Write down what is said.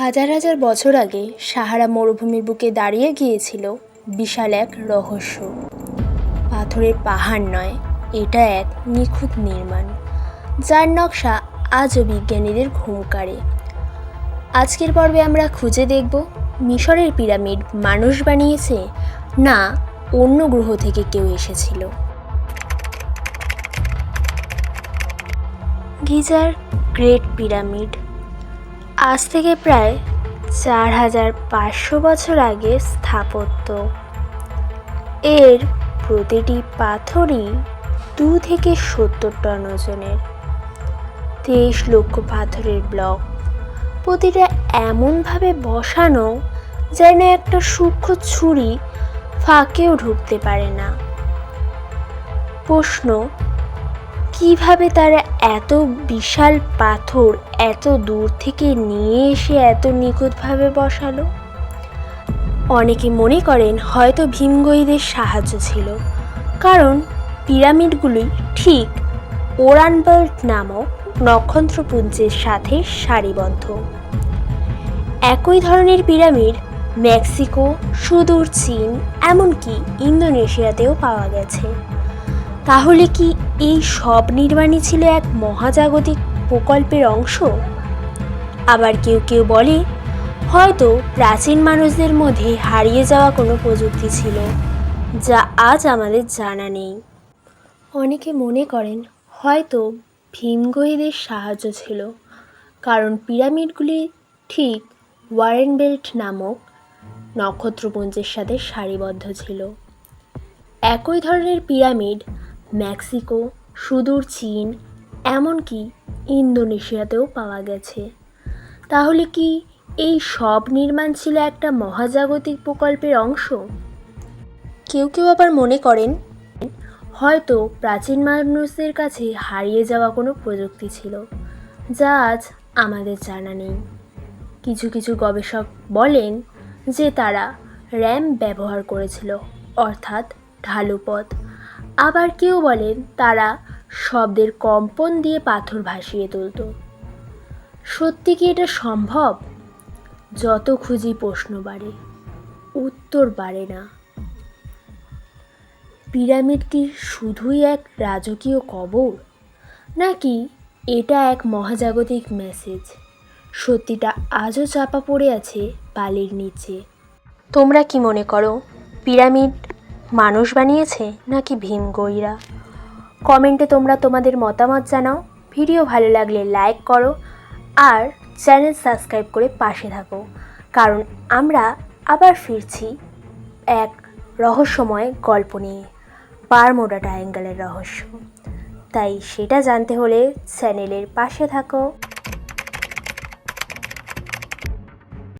হাজার হাজার বছর আগে সাহারা মরুভূমির বুকে দাঁড়িয়ে গিয়েছিল বিশাল এক রহস্য। পাথরের পাহাড় নয়, এটা এক নিখুঁত নির্মাণ, যার নকশা আজও বিজ্ঞানীদের ঘুম কাড়ে। আজকের পর্বে আমরা খুঁজে দেখব, মিশরের পিরামিড মানুষ বানিয়েছে না অন্য গ্রহ থেকে কেউ এসেছিল। গিজার, গ্রেট পিরামিড আজ থেকে প্রায় চার হাজার পাঁচশো বছর আগে স্থাপত্য। এর প্রতিটি পাথরই দু থেকে সত্তর টন ওজনের। তেইশ লক্ষ পাথরের ব্লক। প্রতিটা এমনভাবে বসানো যেন একটা সূক্ষ্ম ছুরি ফাঁকেও ঢুকতে পারে না। প্রশ্ন কীভাবে তারা এত বিশাল পাথর এত দূর থেকে নিয়ে এসে এত নিখুঁতভাবে বসালো? অনেকে মনে করেন হয়তো ভীমগয়ীদের সাহায্য ছিল, কারণ পিরামিডগুলি ঠিক ওরান বেল্ট নামক নক্ষত্রপুঞ্জের সাথে সারিবদ্ধ। একই ধরনের পিরামিড মেক্সিকো, সুদূর চীন, এমনকি ইন্দোনেশিয়াতেও পাওয়া গেছে। তাহলে কি এই সব নির্মাণই ছিল এক মহাজাগতিক প্রকল্পের অংশ? আবার কেউ কেউ বলে, হয়তো প্রাচীন মানুষদের মধ্যে হারিয়ে যাওয়া কোনো প্রযুক্তি ছিল, যা আজ আমাদের জানা নেই। অনেকে মনে করেন, হয়তো ভীমগহীদের সাহায্য ছিল, কারণ পিরামিডগুলি ঠিক ওয়ারেন বেল্ট নামক নক্ষত্রপুঞ্জের সাথে সারিবদ্ধ ছিল। একই ধরনের পিরামিড মেক্সিকো, সুদূর চীন, এমনকি ইন্দোনেশিয়াতেও পাওয়া গেছে। তাহলে কি এই সব নির্মাণ ছিল একটা মহাজাগতিক প্রকল্পের অংশ? কেউ কেউ আবার মনে করেন, হয়তো প্রাচীন মানুষদের কাছে হারিয়ে যাওয়া কোনো প্রযুক্তি ছিল, যা আজ আমাদের জানা নেই। কিছু কিছু গবেষক বলেন যে তারা র্যাম ব্যবহার করেছিল, অর্থাৎ ঢালু পথ। আবার কেউ বলেন তারা শব্দের কম্পন দিয়ে পাথর ভাসিয়ে তুলত। সত্যি কি এটা সম্ভব? যত খুঁজি প্রশ্ন বাড়ে, উত্তর বাড়ে না। পিরামিড কি শুধুই এক রাজকীয় কবর? নাকি এটা এক মহাজাগতিক মেসেজ সত্যিটা আজও চাপা পড়ে আছে বালির নিচে। তোমরা কি মনে করো, পিরামিড মানুষ বানিয়েছে নাকি ভীমগইরা কমেন্টে তোমরা তোমাদের মতামত জানাও। ভিডিও ভালো লাগলে লাইক করো আর চ্যানেল সাবস্ক্রাইব করে পাশে থাকো। কারণ আমরা আবার ফিরছি এক রহস্যময় গল্প নিয়ে, বারমোডা ট্রায়াঙ্গেলের রহস্য। তাই সেটা জানতে হলে চ্যানেলের পাশে থাকো।